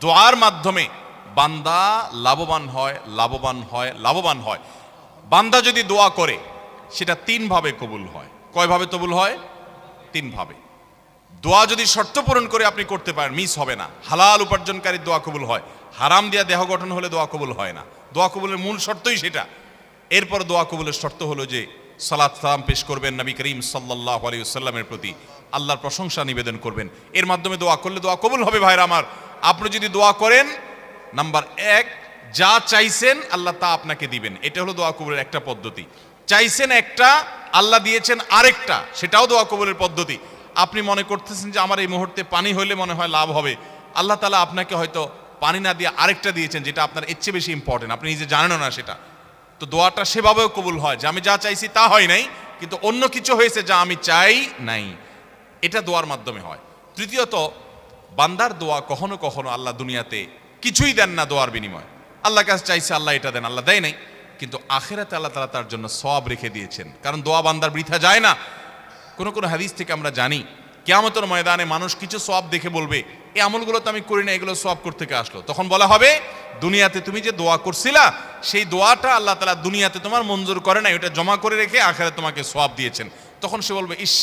দোয়ার মাধ্যমে বান্দা লাভবান হয় লাভবান হয় লাভবান হয়। বান্দা যদি দোয়া করে, সেটা তিনভাবে কবুল হয়। কয়ভাবে কবুল হয়? তিনভাবে। দোয়া যদি শর্ত পূরণ করে আপনি করতে পারেন, মিস হবে না। হালাল উপার্জনকারী দোয়া কবুল হয়। হারাম দিয়া দেহ গঠন হলে দোয়া কবুল হয় না। দোয়া কবুলের মূল শর্তই সেটা। এরপর দোয়া কবুলের শর্ত হলো যে, সালাত সালাম পেশ করবেন নবী করিম সাল্লাহ আলী প্রতি। আল্লাহর প্রশংসা নিবেদন করবেন। এর মাধ্যমে দোয়া করলে দোয়া কবুল হবে ভাইরা আমার। আপনি যদি দোয়া করেন, নাম্বার এক, যা চাইছেন আল্লাহ তা আপনাকে দিবেন। এটা হলো দোয়া কবুলের একটা পদ্ধতি। চাইছেন একটা, আল্লাহ দিয়েছেন আরেকটা, সেটাও দোয়া কবুলের পদ্ধতি। আপনি মনে করতেছেন যে আমার এই মুহূর্তে পানি হইলে মনে হয় লাভ হবে। আল্লাহ তালা আপনাকে হয়তো পানি না দিয়ে আরেকটা দিয়েছেন, যেটা আপনার এর চেয়ে বেশি ইম্পর্টেন্ট আপনি নিজে জানেনও না সেটা। তো দোয়াটা সেভাবেও কবুল হয়। যে আমি যা চাইছি তা হয় নাই, কিন্তু অন্য কিছু হয়েছে যা আমি চাই নাই। এটা দোয়ার মাধ্যমে হয়। তৃতীয়ত বান্দার দোয়া কখনো কখনো আল্লাহ দুনিয়াতে কিছুই দেন না দোয়ার বিনিময়। আল্লাহ কাছে চাইছে আল্লাহ এটা দেন, আল্লাহ দেয় নাই। কিন্তু আখেরাতে আল্লাহ তালা তার জন্য সব রেখে দিয়েছেন। কারণ দোয়া বান্দার বৃথা যায় না। কোনো কোনো হাদিস থেকে আমরা জানি, কেয়ামতের ময়দানে মানুষ কিছু সব দেখে বলবে এই আমলগুলো তো আমি করি না, এগুলো সব করতে থেকে আসলো। তখন বলা হবে, দুনিয়াতে তুমি যে দোয়া করছিলা, সেই দোয়াটা আল্লাহ তালা দুনিয়াতে তোমার মঞ্জুর করে নাই, ওটা জমা করে রেখে আখেরা তোমাকে সব দিয়েছেন। তখন সে বলবে, ইস,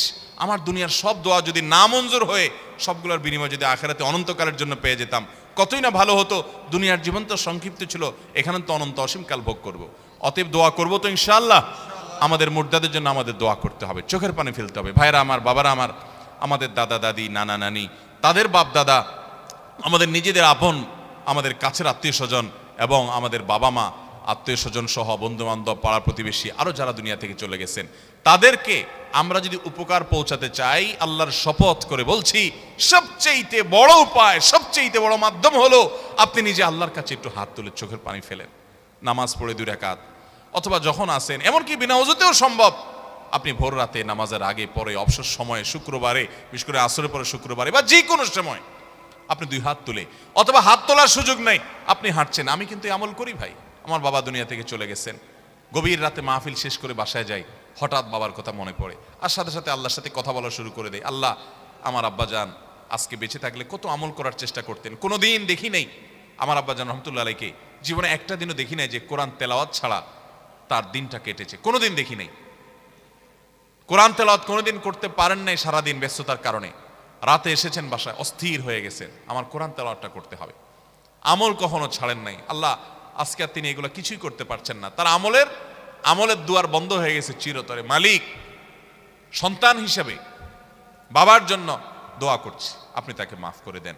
আমার দুনিয়ার সব দোয়া যদি না মঞ্জুর হয়ে সবগুলোর বিনিময় যদি আখেরাতে অনন্তকালের জন্য পেয়ে যেতাম, কতই না ভালো হতো। দুনিয়ার জীবন তো সংক্ষিপ্ত ছিল, এখানে তো অনন্ত অসীমকাল ভোগ করব। অতএব দোয়া করব তো ইনশাআল্লাহ। আমাদের মুর্দাদের জন্য আমাদের দোয়া করতে হবে, চোখের পানি ফেলতে হবে। ভাইরা আমার, বাবারা আমার, আমাদের দাদা, দাদি, নানা, নানি, তাদের বাপ, দাদা, আমাদের নিজেদের আপন, আমাদের কাছের আত্মীয় স্বজন এবং আমাদের বাবা মা আত্মীয় স্বজন সহ বন্ধু বান্ধব পাড়া প্রতিবেশী আরও যারা দুনিয়া থেকে চলে গেছেন, তাদেরকে আমরা যদি উপকার পৌঁছাতে চাই, আল্লাহর শপথ করে বলছি, সবচেয়েতে বড় উপায়, সবচেয়েতে বড় মাধ্যম হলো, আপনি নিজে আল্লাহর কাছে একটু হাত তুলে চোখের পানি ফেলেন। নামাজ পড়ে দুই রাকাত, অথবা যখন আসেন এমনকি বিনা অজুতেও সম্ভব, আপনি ভোর রাতে নামাজের আগে, পরে, অবসর সময়ে, শুক্রবারে, বিশেষ করে আসরের পরে শুক্রবারে, বা যে কোনো সময়, আপনি দুই হাত তুলে, অথবা হাত তোলার সুযোগ নেই, আপনি হাঁটছেন, আমি কিন্তু আমল করি ভাই। আমার বাবা দুনিয়া থেকে চলে গেছেন। গভীর রাতে মাহফিল শেষ করে বাসায় যাই, হঠাৎ বাবার কথা মনে পড়ে। আর সাথে সাথে আল্লাহর সাথে কথা বলা শুরু করে দেয় আল্লাহ, আমার আব্বা যান আজকে বেঁচে থাকলে কত আমল করার চেষ্টা করতেন। কোনো দিন দেখি নেই। আমার আব্বা যান রহমতুল্লাহ আলাইকে, জীবনে একটা দিনও দেখি নাই যে কোরআন তেলাওয়াত ছাড়া তার দিনটা কেটেছে। কোনো দিন দেখি নাই। কোরআন তেলাওয়াত কোনোদিন করতে পারেন নাই সারাদিন ব্যস্ততার কারণে। রাতে এসেছেন বাসায়, অস্থির হয়ে গেছেন। আমার কোরআন তেলাওয়াতটা করতে হবে। আমল কখনো ছাড়েন নাই। আল্লাহ আজকে আর তিনি এগুলো কিছুই করতে পারছেন না। তার আমলের আমলের দুয়ার বন্ধ হয়ে গেছে চিরতরে। মালিক, সন্তান হিসেবে বাবার জন্য দোয়া করছি। আপনি তাকে মাফ করে দেন।